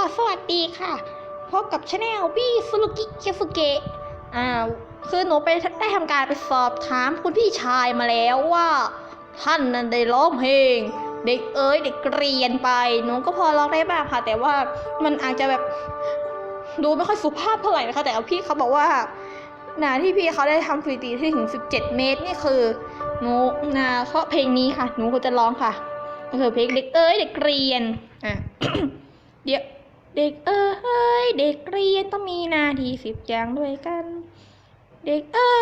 ขอสวัสดีค่ะ พบกับช anel พี่สุรุกิเคสุเกะอ่าคือหนูไปได้ทำการไปสอบถามคุณพี่ชายมาแล้วว่า ท่านนั้นได้ร้องเพลง เด็กเอ้ยเด็กเรียนไป หนูก็พอร้องได้บ้างค่ะ แต่ว่ามันอาจจะแบบดูไม่ค่อยสุภาพเท่าไหร่นะคะ แต่พี่เขาบอกว่านาที่พี่เขาได้ทำสถิติที่ถึง 17 เมตรนี่คือหนูนาเพราะเพลงนี้ค่ะ หนูก็จะร้องค่ะก็คือเพลงเด็กเอ้ยเด็กเรียนอะ เด็กเอ้ยเด็กเรียนต้องมีหน้าที่สิบอย่างด้วยกัน เด็กเอ้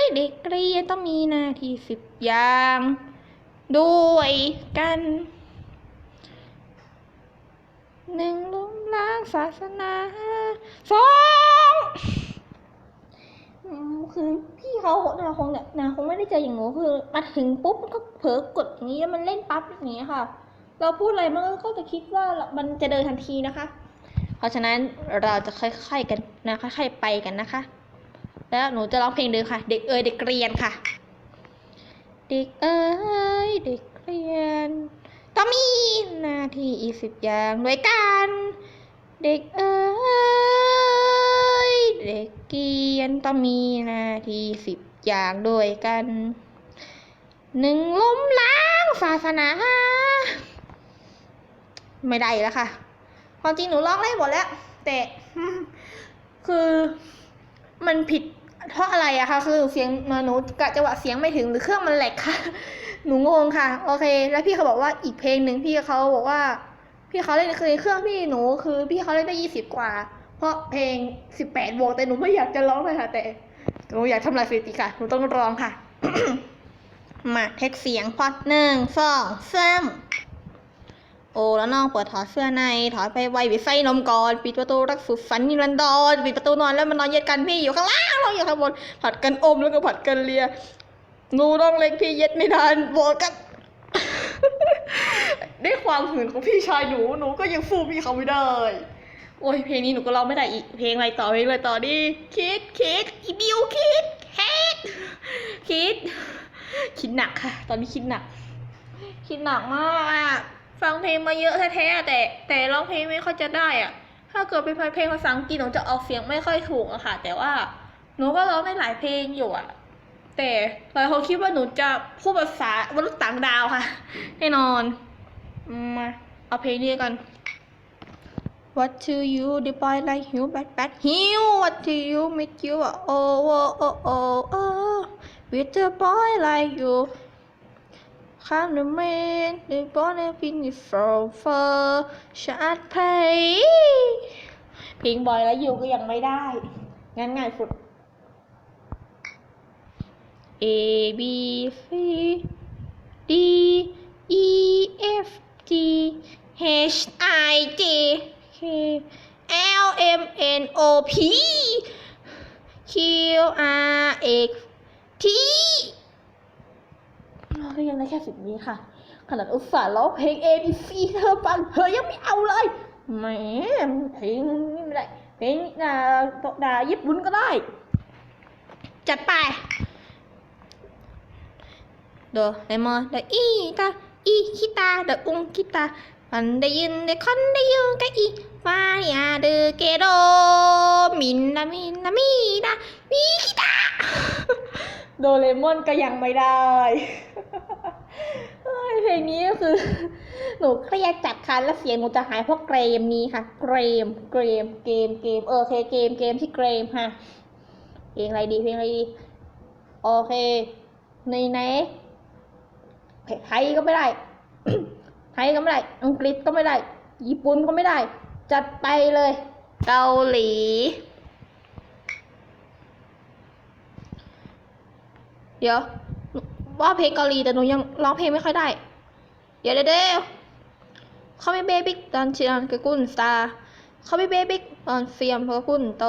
ยเด็กเรียนต้องมีหน้าที่สิบอย่าง ด้วยกันหนึ่งล้มล้างศาสนาสองคือพี่เขานาคงเนี่ยนาคงไม่ได้เจออย่างหนูคือมาถึงปุ๊บมันก็เผลอกดอย่างนี้แล้วมันเล่นปั๊บอย่างนี้ค่ะ เราพูดอะไรมันก็จะคิดว่ามันจะเดินทันทีนะคะ เพราะฉะนั้นเราจะค่อยๆกันนะค่อย ๆ ไปกันนะคะ แล้วหนูจะร้องเพลงเดิมค่ะ เด็กเอ๋ยเด็กเรียนค่ะ เด็กเอ๋ยเด็กเรียนต้องมีหน้าที่อีกสิบอย่างด้วยกัน เด็กเอ๋ยเด็กเกียนต้องมีหน้าที่สิบอย่างด้วยกันหนึ่งล้มล้างศาสนา ไม่ได้แล้วค่ะ ความจริงหนูร้องได้หมดแล้ว แต่คือมันผิดเพราะอะไรอะคะคือเสียงหนูกะจังหวะเสียงไม่ถึงหรือเครื่องมันแหลกค่ะ หนูงงค่ะ โอเค แล้วพี่เขาบอกว่าอีกเพลงหนึ่งพี่เขาบอกว่า พี่เขาเล่นคือเครื่องพี่หนูคือ พี่เขาเล่นได้ยี่สิบกว่า เพราะเพลงสิบแปดวงแต่หนูไม่อยากจะร้องเลยค่ะ แต่หนูอยากทำลายสถิติค่ะหนูต้องร้องค่ะ มาเทคเสียงพอดหนึ่งสองสาม โอ้แล้วน้องเปิดถอดเสื้อในถอดไปไววิไส้นมก่อนปิดประตูรักสุดฝันนิรันดรปิดประตูนอนแล้วมันนอนเย็ดกันพี่อยู่ข้างล่างเราอยู่ข้างบนผัดกันอมแล้วก็ผัดกันเลียงูน้องเล็กพี่เย็ดไม่ทันโบกกันด้วยความหื่นของพี่ชายหนูหนูก็ยังฟูพี่เขาไม่ได้ โอ้ยเพลงนี้หนูก็ร้องไม่ได้อีกเพลงอะไรต่อเพลงอะไรต่อดิคิดคิดอีบิวคิดเฮดคิดคิดหนักค่ะ ตอนนี้คิดหนัก คิดหนักมากอะ ฟังเพลงมาเยอะแท้ๆแต่แต่ร้องเพลงไม่ค่อยจะได้อะ ถ้าเกิดเป็นเพลงภาษาอังกฤษหนูจะออกเสียงไม่ค่อยถูกอะค่ะ แต่ว่าหนูก็ร้องได้หลายเพลงอยู่อะ แต่หลายคนคิดว่าหนูจะพูดภาษามนุษย์ต่างดาวค่ะแน่นอนมาเอาเพลงนี้กัน What to you the boy like you bad bad you What to you make you oh oh oh oh oh with the boy like you Come the man the boy everything is from far shut play เพลงบอยแล้วอยู่ก็ยังไม่ได้ งั้นง่ายสุด A B C D E F G H I J K L M N O P Q R X T ได้แค่สิบนี้ค่ะ ขนาดอุตส่าห์ร้องเพลง A B C เธอฟังเธอยังไม่เอาเลยแหมเพลงนี่ไม่ได้เพลงด่าด่าญี่ปุ่นก็ได้ จัดไปโดเรมอนโดอีตาอีคิตาโดอุงคิตามันได้ยินได้คอนได้ยูกะอีฟาริอาเดเกโดมินนามินนามีดามีคิตาโดเรมอนก็ยังไม่ได้ ก็คือ หนูเครียดจัดค่ะแล้วเสียงหนูจะหายเพราะเกรมนี้ค่ะ เกรม เกรม เกม เกม เออโอเคเกม เกมที่เกรมค่ะ เพลงอะไรดี เพลงอะไรดี โอเคในไหนไทยก็ไม่ได้ ไทยก็ไม่ได้ อังกฤษก็ไม่ได้ ญี่ปุ่นก็ไม่ได้ จัดไปเลย เกาหลีเดี๋ยวว่าเพลงเกาหลีแต่หนูยังร้องเพลงไม่ค่อยได้ เดี๋ยวเดี๋ยวเขาไม่เบบิกตอนเชียร์กับกุนตาเขาไม่เบบิกตอนเฟียมเพอกุนโต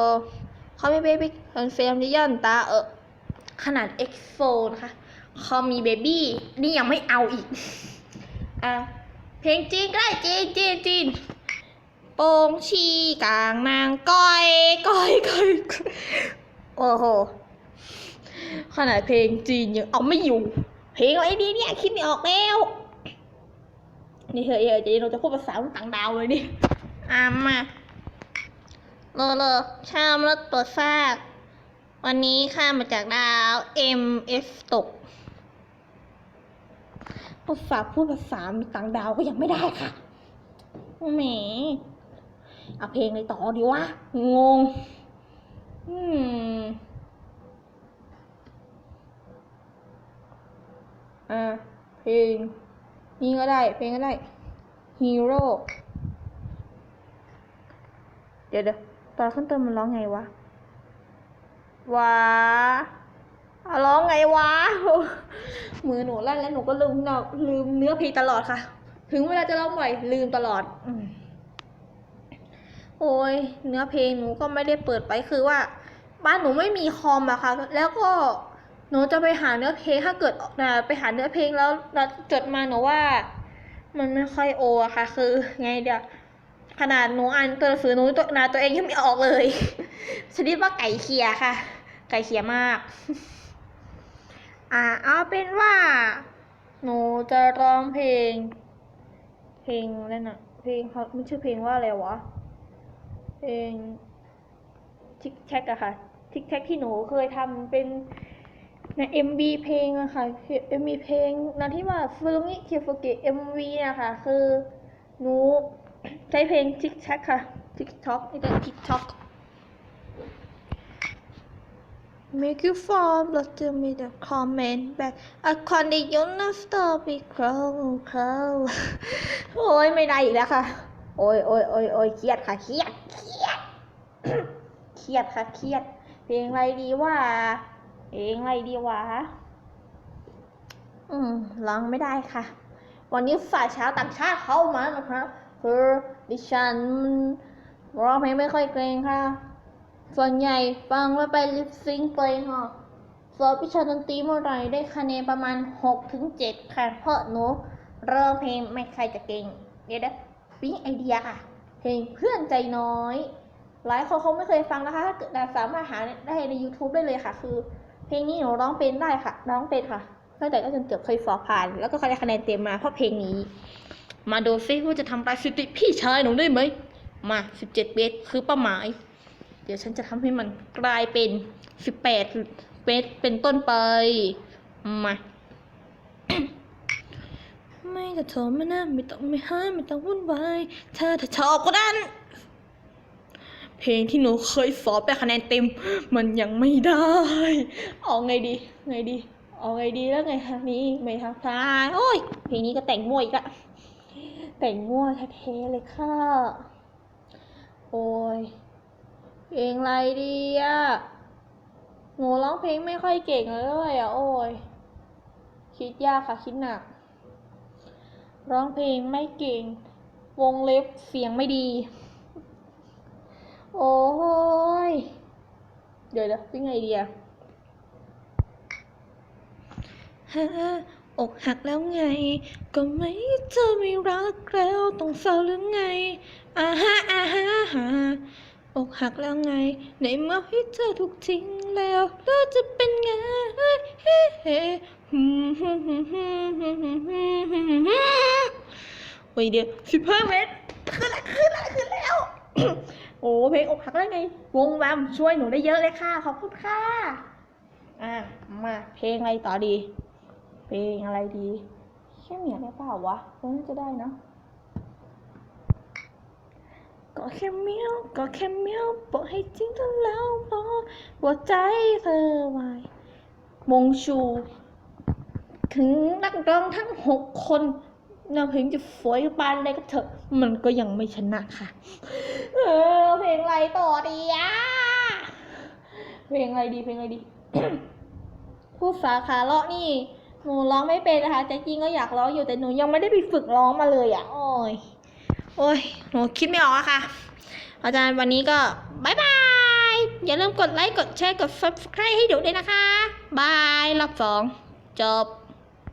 เขาไม่เบบิกตอนเฟียมที่ย่นตาเออขนาดเอ็กโฟนะคะเขามีเบบี้นี่ยังไม่เอาอีก อะ เพลงจีนก็ได้จีนจีนจีนโป่งชีกลางนางก้อยก้อยก้อยก้อยโอ้โหขนาดเพลงจีนยังเอาไม่อยู่ เพลงอะไรดีเนี่ยคิดไม่ออกแล้ว นี่เธอเออเจนเราจะพูดภาษาต่างดาวเลยนี่อ่ามาโลโลชามรถตรวจซาก วันนี้ข้ามมาจากดาว MS ตกภาษาพูดภาษามีต่างดาวก็ยังไม่ได้ค่ะแหมเอาเพลงเลยต่อดีวะ งง อืมอ่าเพลง นี่ก็ได้ เพลงก็ได้ฮีโร่เดี๋ยวเดี๋ยวตอนขึ้นต้นมันร้องไงวะว้าอะร้องไงวะ มือหนูลั่นแล้วหนูก็ลืมเนาลืมเนื้อเพลงตลอดค่ะ ถึงเวลาจะร้องบ่อยลืมตลอดอโอ้ยเนื้อเพลงหนูก็ไม่ได้เปิดไปคือว่า บ้านหนูไม่มีคอมอะค่ะ แล้วก็ หนูจะไปหาเนื้อเพลงถ้าเกิดนะไปหาเนื้อเพลงแล้วแล้วจดมาหนูว่า มันไม่ค่อยโออะค่ะ คือไงเดี๋ยวขนาดหนูอ่านตัวหนังสือหนูตัวนาตัวเองยังไม่ออกเลยชนิดว่าไก่เคียค่ะ ไก่เคียมาก อ่า เอาเป็นว่า หนูจะร้องเพลง เพลงอะไรนะเพลงเขาไม่ชื่อเพลงว่าอะไรวะ เพลงทิกแท็กอะค่ะทิกแท็กที่หนูเคยทำเป็น ใน MV เพลงอะค่ะ MV เพลงนั้นที่ว่าฟูรุงิคิฟุกิ MV อะค่ะ คือหนูใช้เพลงทิกแท็กค่ะ TikTok นี่เป็น TikTok Make you fall but to me the comment back I can't e you not stop it crow crow โอ้ยไม่ได้อีกแล้วค่ะ โอ้ยโอ้ยโอ้ยโอ้ยเครียดค่ะเครียดเครียดเครียดค่ะเครียด เพลงอะไรดีวะ เพลงไรดีวะ อืมร้องไม่ได้ค่ะ วันนี้ฝ่ายชาวต่างชาติเข้ามานะคะคือดิฉันร้องเพลงไม่ค่อยเกรงค่ะ ส่วนใหญ่ฟังแล้วไปลิปซิงเพลงค่ะสอบวิชาดนตรีเมื่อไหรได้คะแนนประมาณ6ถึง7ค่ะ เพราะหนูร้องเพลงไม่ใครจะเก่ง เดี๋ยวนะปิ๊งไอเดียค่ะ เพลงเพื่อนใจน้อย หลายคนคงไม่เคยฟังนะคะ ถ้าเกิดสามารถหาได้ใน YouTube ได้เลยค่ะ คือ เพลงนี้หนูร้องเป็นได้ค่ะร้องเป็นค่ะตั้งแต่ก็จนเกือบเคยสอบผ่าน แล้วก็ได้คะแนนเต็มมาเพราะเพลงนี้ มาดูซิว่าจะทำลายสติพี่ชายหนูได้ไหมมา17เมตรคือเป้าหมาย เดี๋ยวฉันจะทำให้มันกลายเป็น18เมตรเป็นต้นไปมาไม่จะโทรมานะไม่ต้องไม่ห้าไม่ต้องวุ่นวายเธอถ้าชอบก็ไดัน เพลงที่หนูเคยสอบไปคะแนนเต็ม มันยังไม่ได้ เอาไงดี ไงดี เอาไงดีแล้วไงคะนี้ไม่ทักทายโอ้ย เพลงนี้ก็แต่งมั่วอีกละแต่งมั่วแท้ๆเลยค่ะ โอ้ย เพลงอะไรดีอะหนูร้องเพลงไม่ค่อยเก่งเลยอะโอ้ย คิดยากค่ะคิดหนัก ร้องเพลงไม่เก่ง วงเล็บเสียงไม่ดี โอ้ย เดี๋ยวเดี๋ยวเป็นไงดีอะฮะอกหักแล้วไง ก็ไม่เธอไม่รักแล้วต้องเศร้าหรือไงอ่าฮะอ่าฮะฮะอกหักแล้วไงในเมื่อให้เธอถูกทิ้งแล้วแล้วจะเป็นไงเฮ้เฮ้เฮ้โอ้ยเดียวสิบห้าเมตรขึ้นแล้วขึ้นแล้วขึ้นแล้ว โอ้เพลงอกหักแล้วไง วงแวมช่วยหนูได้เยอะเลยค่ะ ขอบคุณค่ะ อะ มาเพลงอะไรต่อดี เพลงอะไรดีแค่เหนียวได้เปล่าวะเออจะได้เนะก็แค่เมียวก็แค่เมียวบอกให้จริงเธอแล้วบอกหัวใจเธอไว้วงชู ถึงนักร้องทั้งหกคน เราเพลงจะสวยปานอะไรก็เถอะ มันก็ยังไม่ชนะค่ะ เออ เพลงอะไรต่อดีอะ เพลงอะไรดี เพลงอะไรดี ผู้สาขาเลาะนี่ หนูร้องไม่เป็นนะคะแต่จริงก็อยากร้องอยู่แต่หนูยังไม่ได้ไปฝึกร้องมาเลยอะ โอ้ย โอ้ย หนูคิดไม่ออกอะค่ะ อาจารย์วันนี้ก็บายบาย อย่าลืมกดไลค์ กดแชร์ กด subscribe ให้ดูด้วยนะคะ บาย รอบสอง จบ